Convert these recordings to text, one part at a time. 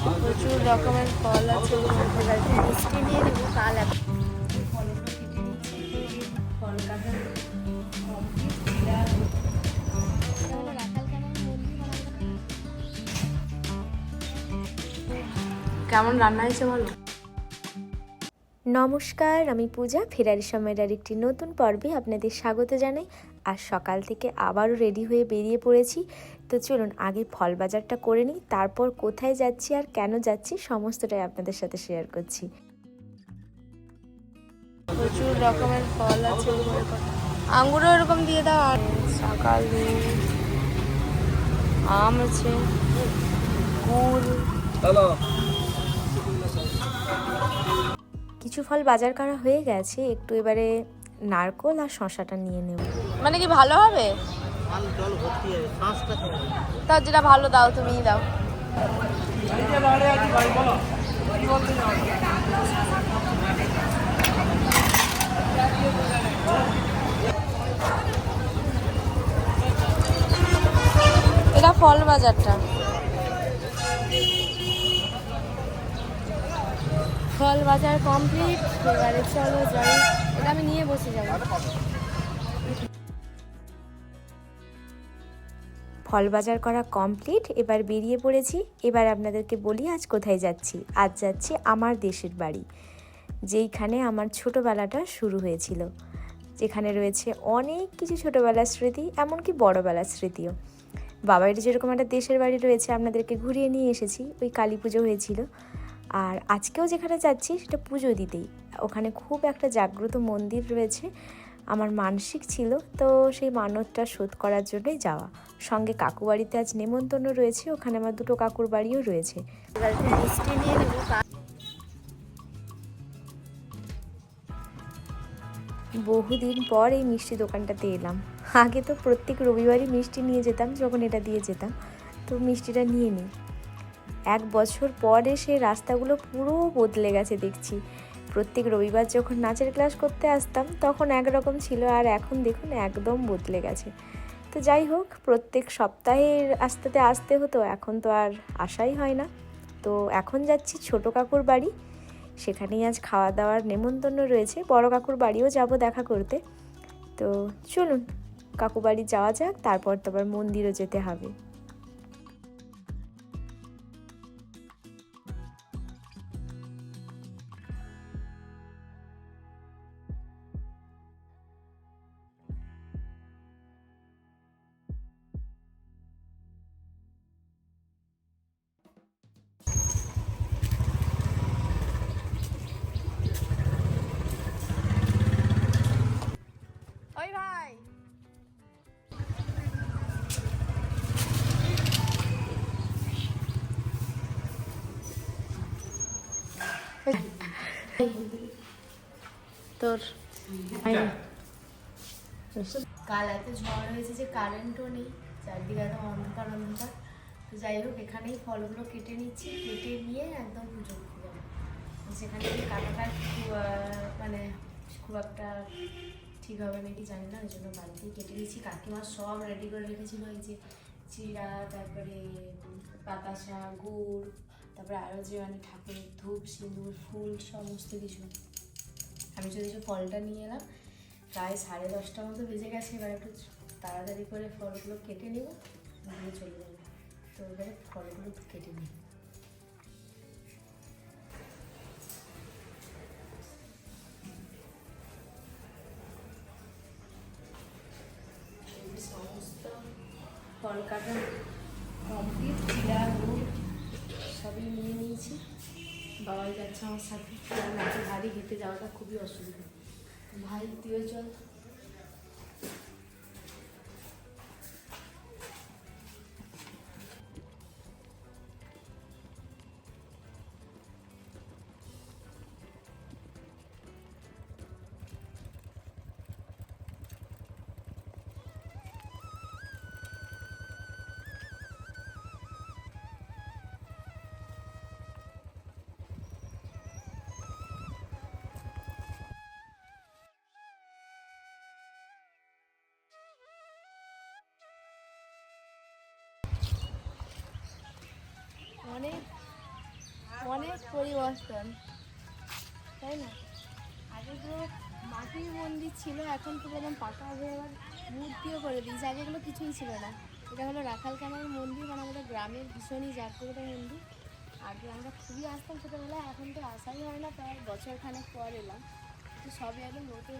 প্রচুর রকমের ফল আছে মিষ্টি নিয়ে নেব কাল কেমন রান্না হয়েছে বলো? নমস্কার, আমি পূজা। ফেরারি সময়ের একটি নতুন পর্বে আপনাদের স্বাগত জানাই। আর সকাল থেকে আবারও রেডি হয়ে বেরিয়ে পড়েছি। তো চলুন আগে ফল বাজারটা করে নিই তারপর কোথায় যাচ্ছি আর কেন যাচ্ছি সমস্তটাই আপনাদের সাথে শেয়ার করছি। প্রচুর রকমের ফল আছে আঙ্গুরও এরকম দিয়ে দাও। আর সকাল আম আছে গুড়। কিছু ফল বাজার করা হয়ে গেছে একটু এবারে নারকোল আর শশাটা নিয়ে নেব। মানে কি ভালো হবে? তার যেটা ভালো দাও তুমি দাও। এটা ফল বাজারটা। ফল বাজার কমপ্লিট, এবারে চলো যাই। এটা আমি নিয়ে বসে যাব। ফল বাজার করা কমপ্লিট এবার বেরিয়ে পড়েছি। এবার আপনাদেরকে বলি আজ কোথায় যাচ্ছি। আজ যাচ্ছি আমার দেশের বাড়ি, যেইখানে আমার ছোটোবেলাটা শুরু হয়েছিল, যেখানে রয়েছে অনেক কিছু ছোটোবেলার স্মৃতি, এমনকি বড়োবেলার স্মৃতিও। বাবার যেরকম একটা দেশের বাড়ি রয়েছে, আপনাদেরকে ঘুরিয়ে নিয়ে এসেছি, ওই কালী পুজো হয়েছিল। আর আজকেও যেখানে যাচ্ছি, সেটা পুজো দিতেই। ওখানে খুব একটা জাগ্রত মন্দির রয়েছে আমার মানসিক ছিল, তো সেই মানতটা শোধ করার জন্যই যাওয়া। সঙ্গে কাকু বাড়িতে আজ নেমন্তন্ন রয়েছে, ওখানে আমার দুটো কাকুর বাড়িও রয়েছে। বহুদিন পর এই মিষ্টি দোকানটাতে এলাম। আগে তো প্রত্যেক রবিবারই মিষ্টি নিয়ে যেতাম, যখন এটা দিয়ে যেতাম। তো মিষ্টিটা নিয়ে নিই। এক বছর পরে সে রাস্তাগুলো পুরো বদলে গেছে দেখছি। প্রত্যেক রবিবার যখন নাচের ক্লাস করতে আসতাম, তখন একরকম ছিল আর এখন দেখুন একদম বদলে গেছে। তো যাই হোক, প্রত্যেক সপ্তাহে আসতে আসতে হতো, এখন তো আর আসাই হয় না। তো এখন যাচ্ছি ছোট কাকুর বাড়ি। সেখানেই আজ খাওয়া দাওয়ার নেমন্তন্ন রয়েছে। বড় কাকুর বাড়িও যাব দেখা করতে। তো চলুন, কাকু বাড়ি যাওয়া যাক, তারপর তো আবার মন্দিরও যেতে হবে। ওই তোর কাল এত ঝড় হয়েছে যে কারেন্টও নেই চারদিকে একদম অন্ধকার অন্ধকার। তো যাই হোক এখানেই ফলগুলো কেটে নিচ্ছি কেটে নিয়ে একদম পুজো সেখানে খুব মানে খুব একটা ঠিক হবে নাকি জানি না, ওই জন্য বাড়িতেই কেটে দিয়েছি। কাকিমা সব রেডি করে রেখেছিল, এই যে চিড়া, তারপরে বাতাসা, গুড়, তারপরে আরও যে মানে ঠাকুরের ধূপ, সিঁদুর, ফুল, সমস্ত কিছু। আমি যদি যে ফলটা নিয়ে এলাম। প্রায় সাড়ে দশটার মতো বেজে গেছে, এবার একটু তাড়াতাড়ি করে ফলগুলো কেটে নেব দিয়ে চলে যাব। তো এবারে ফলগুলো কেটে নিই। ফল কাটা কমপ্লিট চিলা গুড় সবই নিয়ে নিয়েছি। বাবাই যাচ্ছে আমার সাথে। ভারী হেঁটে যাওয়াটা খুবই অসুবিধা। ভাই, তুইও চল। পরিবর্তন, তাই না? আগে তো মাটির মন্দির ছিল, এখন তো বললাম পাকা হয়ে আবার মূর্তিও করে দিয়েছে। আগে এগুলো কিছুই ছিল না। এটা হলো রাখাল কানার মন্দির মানে আমাদের গ্রামের ভীষণই জাগ্রত মন্দির। আগে আমরা খুবই আসতাম ছোটোবেলায়, এখন তো আসাই হয় না, প্রায় বছর খানেক পর এলাম। তো সবই একদম নতুন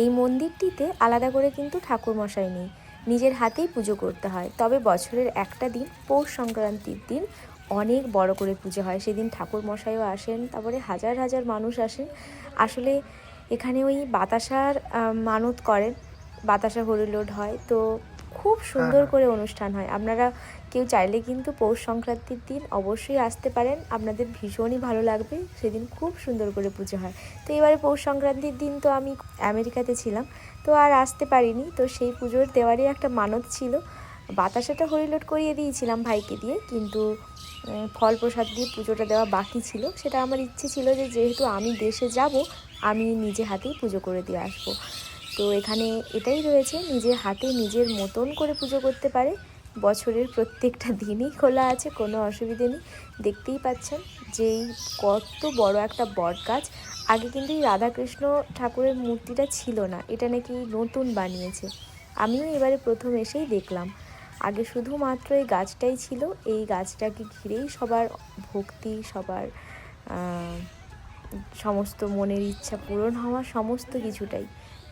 এই মন্দিরটিতে আলাদা করে কিন্তু ঠাকুর মশাই নেই। নিজের হাতেই পুজো করতে হয়। তবে বছরের একটা দিন, পৌষ সংক্রান্তির দিন, অনেক বড় করে পুজো হয়। সেদিন ঠাকুর মশাইও আসেন, তারপরে হাজার হাজার মানুষ আসেন। আসলে এখানে ওই বাতাসার মানত করেন। বাতাসা হরিলোড হয়। তো খুব সুন্দর করে অনুষ্ঠান হয়। আপনারা কেউ চাইলে কিন্তু পৌষ সংক্রান্তির দিন অবশ্যই আসতে পারেন। আপনাদের ভীষণই ভালো লাগবে। সেদিন খুব সুন্দর করে পুজো হয়। তো এবারে পৌষ সংক্রান্তির দিন তো আমি আমেরিকাতে ছিলাম। তো আর আসতে পারিনি। তো সেই পুজোর দেওয়ারই একটা মানত ছিল। বাতাসাটা হরিলোড করিয়ে দিয়েছিলাম ভাইকে দিয়ে। কিন্তু ফল প্রসাদ দিয়ে পুজোটা দেওয়া বাকি ছিল। সেটা আমার ইচ্ছে ছিল যে যেহেতু আমি দেশে যাব আমি নিজে হাতেই পুজো করে দিয়ে আসব। তো এখানে এটাই রয়েছে, নিজের হাতে নিজের মতন করে পুজো করতে পারে। বছরের প্রত্যেকটা দিনই খোলা আছে, কোনো অসুবিধে নেই। দেখতেই পাচ্ছেন যে এই কত বড় একটা বট গাছ। আগে কিন্তু এই রাধাকৃষ্ণ ঠাকুরের মূর্তিটা ছিল না, এটা নাকি নতুন বানিয়েছে। আমিও এবারে প্রথম এসেই দেখলাম। আগে শুধুমাত্র এই গাছটাই ছিল, এই গাছটাকে ঘিরেই সবার ভক্তি, সবার সমস্ত মনের ইচ্ছা পূরণ হওয়া সমস্ত কিছুটাই।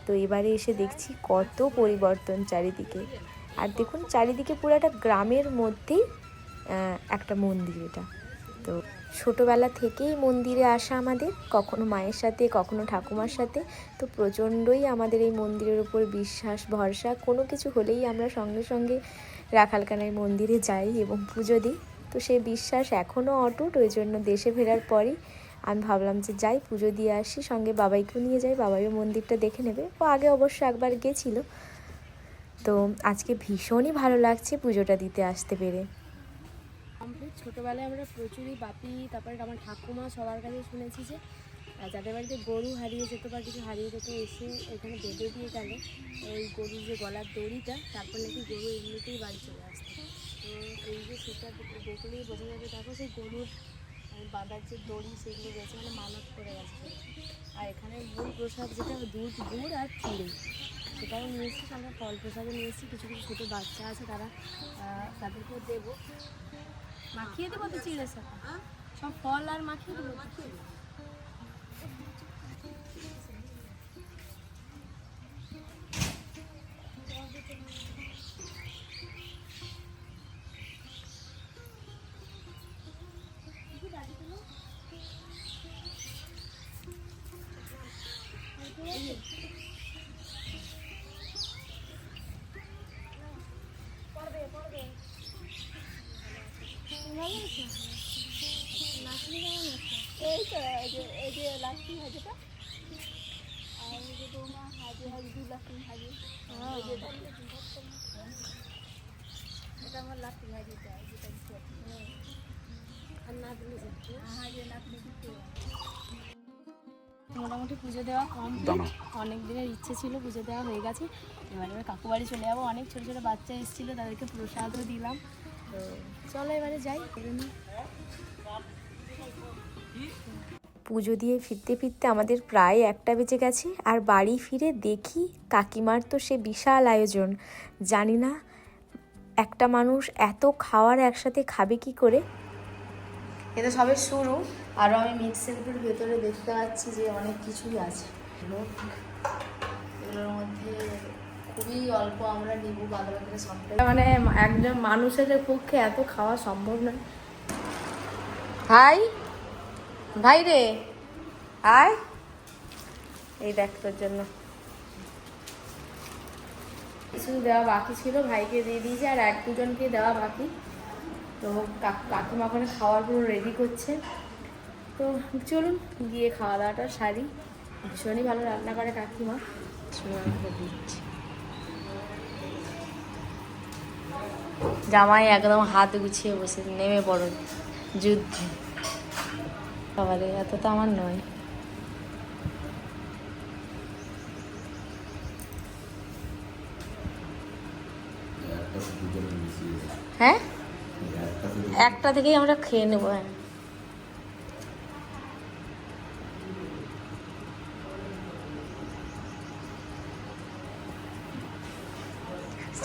তো এবারে এসে দেখছি কত পরিবর্তন চারিদিকে। আর দেখুন, চারিদিকে পুরো একটা গ্রামের মধ্যেই একটা মন্দির এটা। তো ছোটোবেলা থেকেই মন্দিরে আসা আমাদের, কখনো মায়ের সাথে, কখনো ঠাকুমার সাথে। তো প্রচণ্ডই আমাদের এই মন্দিরের উপর বিশ্বাস, ভরসা, কোনো কিছু হলেই আমরা সঙ্গে সঙ্গে রাখালকানাই মন্দিরে যাই এবং পুজো দিই। তো সেই বিশ্বাস এখনও অটুট, ওই জন্য দেশে ফেরার পরই আমি ভাবলাম যে যাই, পুজো দিয়ে আসি, সঙ্গে বাবাইকেও নিয়ে যাই, বাবাইও মন্দিরটা দেখে নেবে। ও আগে অবশ্য একবার গেছিল। তো আজকে ভীষণই ভালো লাগছে পুজোটা দিতে আসতে পেরে। ছোটোবেলায় আমরা প্রচুরই বাপি, তারপরে আমার ঠাকুমা সবার কাছে শুনেছি যে যাদের বাড়িতে গরু হারিয়ে যেত বা কিছু হারিয়ে যেত এসে এখানে বেঁধে দিয়ে গেলে। ওই গরুর যে গলার দড়িটা, তারপর নাকি গরু এমনিতেই বাড়ি চলে আসতো। তো এই যে সেটা দেখলেই বোঝা যাবে তারপর সেই গরুর বাঁধার যে দড়ি সেগুলো গেছে মানে মানত করে গেছে। আর এখানে মূল প্রসাদ যেটা, দুধ, গুড় আর চিড়ে সেটাও নিয়েছি আমরা ফল প্রসাদও নিয়েছি কিছু কিছু ছোটো বাচ্চা আছে, তারা তাদেরকেও দেবো। মাখিয়ে দেবো তো চিড়ের সাথে সব ফল আর মাখিয়ে দেবো? এটা আমার হাজিটা যেটা আর নাতনি হ্যাঁ যে নাতনি দিতে মোটামুটি পুজো দেওয়া কমপ্লিট অনেক দিনের ইচ্ছে ছিল পুজো দেওয়া হয়ে গেছে। এবার এবার কাকু বাড়ি চলে যাব। অনেক ছোটো ছোটো বাচ্চা এসেছিল তাদেরকে প্রসাদও দিলাম। তো চলো এবারে যাই পুজো দিয়ে ফিরতে ফিরতে আমাদের প্রায় একটা বেজে গেছে। আর বাড়ি ফিরে দেখি কাকিমার তো সে বিশাল আয়োজন। জানি না একটা মানুষ এত খাওয়ার একসাথে খাবে কি করে? এটা সবে শুরু। আরও আমি মিক্সের ভেতরে দেখতে পাচ্ছি যে অনেক কিছুই আছে। এগুলোর মধ্যে খুবই অল্প আমরা নিব বাদ সবটাই। মানে একজন মানুষের পক্ষে এত খাওয়া সম্ভব নয় ভাই? ভাই রে? আয়। এই দেখ তোর জন্য। কিছু দেওয়া বাকি ছিল, ভাইকে দিয়ে দিয়েছি আর এক দুজনকে দেওয়া বাকি। তো কাক- কাকিমা ওখানে খাওয়ার পুরো রেডি করছে। তো চলুন গিয়ে খাওয়া দাওয়াটা সারি। ভীষণই ভালো রান্না করে কাকিমা। দিচ্ছি জামাই একদম হাত গুছিয়ে বসে, নেমে পড়ো। যুদ্ধে। বাবারে, এত তো আমার নয় একটা শুধু করে মিশিয়ে দাও। হ্যাঁ? একটা থেকেই আমরা খেয়ে নেব হ্যাঁ।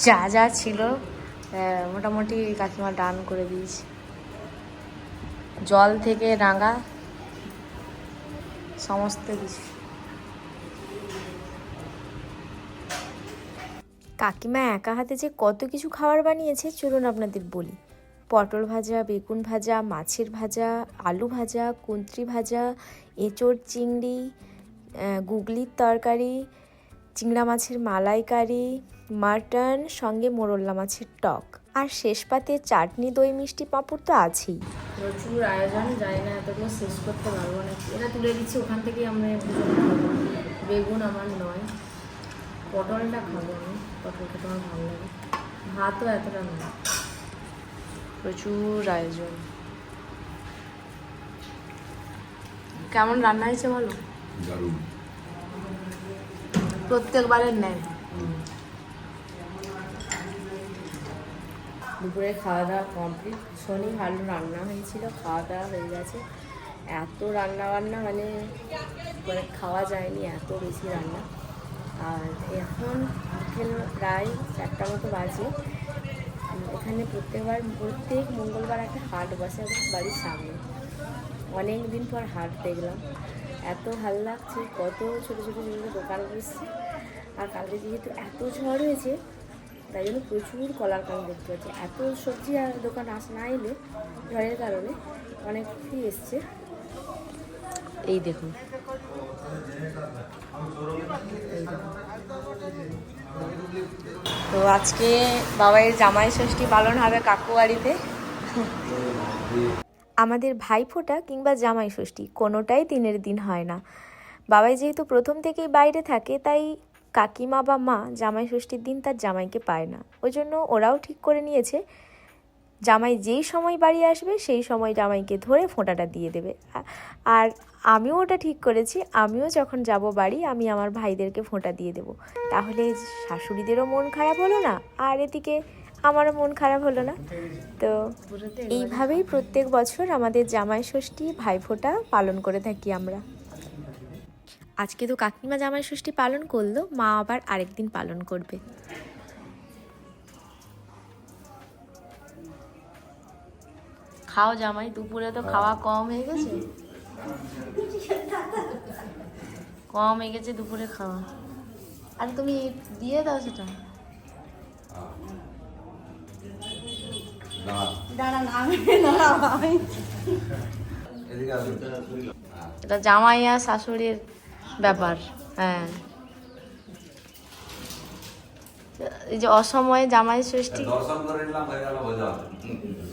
যা যা ছিল মোটামুটি কাকিমা ডান করে দিয়েছি। জল থেকে রাঙা সমস্ত কিছু। কাকিমা একা হাতে যে কত কিছু খাবার বানিয়েছে, চলুন আপনাদের বলি। পটল ভাজা, বেগুন ভাজা, মাছের ভাজা, আলু ভাজা কুন্ত্রি ভাজা, এঁচোড় চিংড়ি গুগলির তরকারি, চিংড়া মাছের মালাইকারি, মাটন, সঙ্গে মোরল্লা মাছের টক। আর শেষ পাতে চাটনি, দই, মিষ্টি পাঁপড় তো আছেই। প্রচুর আয়োজন, জানি না এতগুলো শেষ করতে পারব না এটা তুলে দিচ্ছি, ওখান থেকেই আমরা বেগুন আমার নয়, পটলটা খাব আমি। পটল খেতে আমার ভালো লাগে। ভাতও এতটা নয় প্রচুর আয়োজন। কেমন রান্না হয়েছে বলো? দারুণ। প্রত্যেকবারের নেয় দুপুরে খাওয়া দাওয়া কমপ্লিট ভীষণই ভালো রান্না হয়েছিল খাওয়া দাওয়া হয়ে গেছে। এত রান্না বান্না মানে মানে খাওয়া যায়নি এত বেশি রান্না। আর এখন বিকেল প্রায় চারটা মতো বাজে। এখানে প্রত্যেকবার প্রত্যেক মঙ্গলবার একটা হাট বসে আমাদের বাড়ির সামনে। অনেক দিন পর হাট দেখলাম। এত ভালো লাগছে কত ছোটো ছোটো ছোটো দোকান বসছে। আর কালকে যেহেতু এত ঝড় হয়েছে তাই জন্য প্রচুর কলার কান দেখতে পাচ্ছি। এত সবজি আর দোকান আস না এলে ঝড়ের কারণে অনেকই এসছে। এই দেখুন। এই দেখুন। তো আজকে বাবাই জামাই ষষ্ঠী পালন হবে কাকু বাড়িতে আমাদের ভাইফোঁটা কিংবা জামাই ষষ্ঠী কোনোটাই দিনের দিন হয় না। বাবাই যেহেতু প্রথম থেকেই বাইরে থাকে, তাই কাকিমা বা মা জামাই ষষ্ঠীর দিন তার জামাইকে পায় না। ওই জন্য ওরাও ঠিক করে নিয়েছে জামাই যেই সময় বাড়ি আসবে, সেই সময় জামাইকে ধরে ফোঁটাটা দিয়ে দেবে। আর আমিও ওটা ঠিক করেছি। আমিও যখন যাব বাড়ি, আমি আমার ভাইদেরকে ফোঁটা দিয়ে দেবো। তাহলে শাশুড়িদেরও মন খারাপ হলো না, আর এদিকে আমারও মন খারাপ হলো না। তো এইভাবেই প্রত্যেক বছর আমাদের জামাই ষষ্ঠী ভাইফোঁটা পালন করে থাকি আমরা। আজকে তো কাকিমা জামাই ষষ্ঠী পালন করল, মা আবার আরেকদিন পালন করবে। খাও জামাই দুপুরে তো খাওয়া কম হয়ে গেছে? কম হয়ে গেছে দুপুরে খাওয়া। আর তুমি দিয়ে দাও সেটা। হ্যাঁ। এটা জামাই আর শাশুড়ির ব্যাপার হ্যাঁ। এই যে অসময়ে জামাই ষষ্ঠী দর্শন করে নিলাম হয়ে গেল ভোজন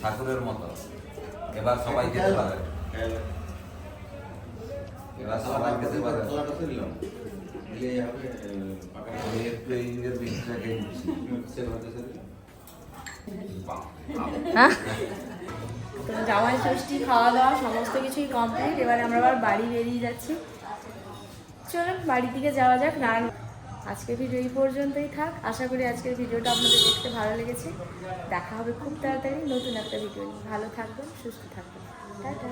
ঠাকুরের মতো। এবার সবাই খেতে পারে। এবার সবাই খেতে পারে। হ্যাঁ? তো জামাই ষষ্ঠী খাওয়া দাওয়া সমস্ত কিছুই কমপ্লিট এবারে আমরা আবার বাড়ি বেরিয়ে যাচ্ছি। চলুন বাড়ির দিকে যাওয়া যাক না আজকের ভিডিও এই পর্যন্তই থাক। আশা করি আজকের ভিডিওটা আপনাদের দেখতে ভালো লেগেছে। দেখা হবে খুব তাড়াতাড়ি নতুন একটা ভিডিও ভালো থাকবেন, সুস্থ থাকবেন। টাটা।